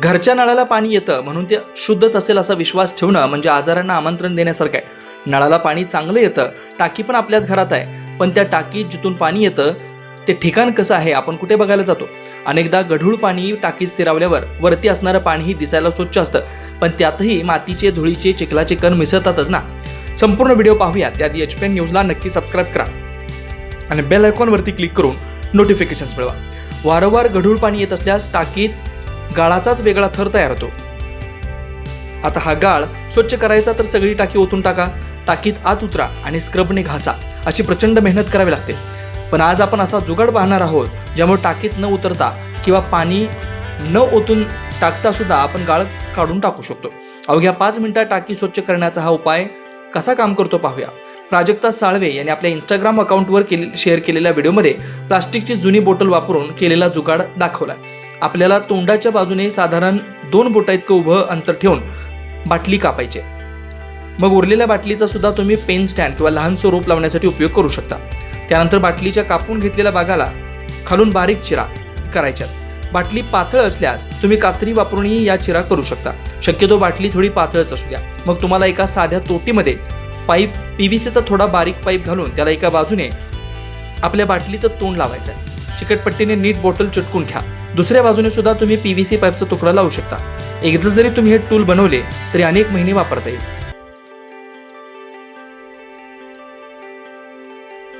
घरच्या नळाला पाणी येतं म्हणून ते शुद्धच असेल असा विश्वास ठेवणं म्हणजे आजारांना आमंत्रण देण्यासारखं आहे. नळाला पाणी चांगलं येतं टाकी पण आपल्याच घरात आहे. पण त्या टाकीत जिथून पाणी येतं ते ठिकाण कसं आहे आपण कुठे बघायला जातो? अनेकदा गढूळ पाणी टाकीत स्थिरावल्यावर वरती असणारं पाणीही दिसायला स्वच्छ असतं. पण त्यातही मातीचे धुळीचे चिखलाचे कण मिसळतातच ना? संपूर्ण व्हिडिओ पाहूया त्याआधी एच पी एन न्यूजला नक्की सबस्क्राईब करा. आणि बेल आयकॉनवरती क्लिक करून नोटिफिकेशन्स मिळवा. वारंवार गढूळ पाणी येत असल्यास टाकीत गाळाचाच वेगळा थर तयार होतो. आता हा गाळ स्वच्छ करायचा तर सगळी टाकी ओतून टाका. टाकीत आत उतरा आणि स्क्रबने घासा अशी प्रचंड मेहनत करावी लागते. पण आज आपण असा जुगाड पाहणार आहोत ज्यामुळे टाकीत न उतरता किंवा पाणी न ओतून टाकता सुद्धा आपण गाळ काढून टाकू शकतो. अवघ्या पाच मिनिटात टाकी स्वच्छ करण्याचा हा उपाय कसा काम करतो पाहूया. प्राजक्ता साळवे यांनी आपल्या इंस्टाग्राम अकाउंटवर केले शेअर केलेल्या व्हिडिओमध्ये प्लास्टिकची जुनी बॉटल वापरून केलेला जुगाड दाखवला आपल्याला तोंडाच्या बाजूने साधारण दोन बोटा इतकं उभं अंतर ठेवून बाटली कापायची मग उरलेल्या बाटलीचा सुद्धा तुम्ही पेन स्टँड किंवा लहान स्वरूप लावण्यासाठी उपयोग करू शकता. त्यानंतर बाटलीच्या कापून घेतलेल्या भागाला खालून बारीक चिरा करायच्यात बाटली पातळ असल्यास तुम्ही कात्री वापरूनही या चिरा करू शकता. शक्यतो बाटली थोडी पातळच असू द्या. मग तुम्हाला एका साध्या तोटीमध्ये पाईप पी व्ही सीचा थोडा बारीक पाईप घालून त्याला एका बाजूने आपल्या बाटलीचं तोंड लावायचं आहे चिकटपट्टीने नीट बॉटल चिटकून घ्या. दुसऱ्या बाजूने सुद्धा तुम्ही पी व्ही सी पाईपचा तुकडा लावू शकता. एकदा जरी तुम्ही हे टूल बनवले तरी अनेक महिने वापरता येईल.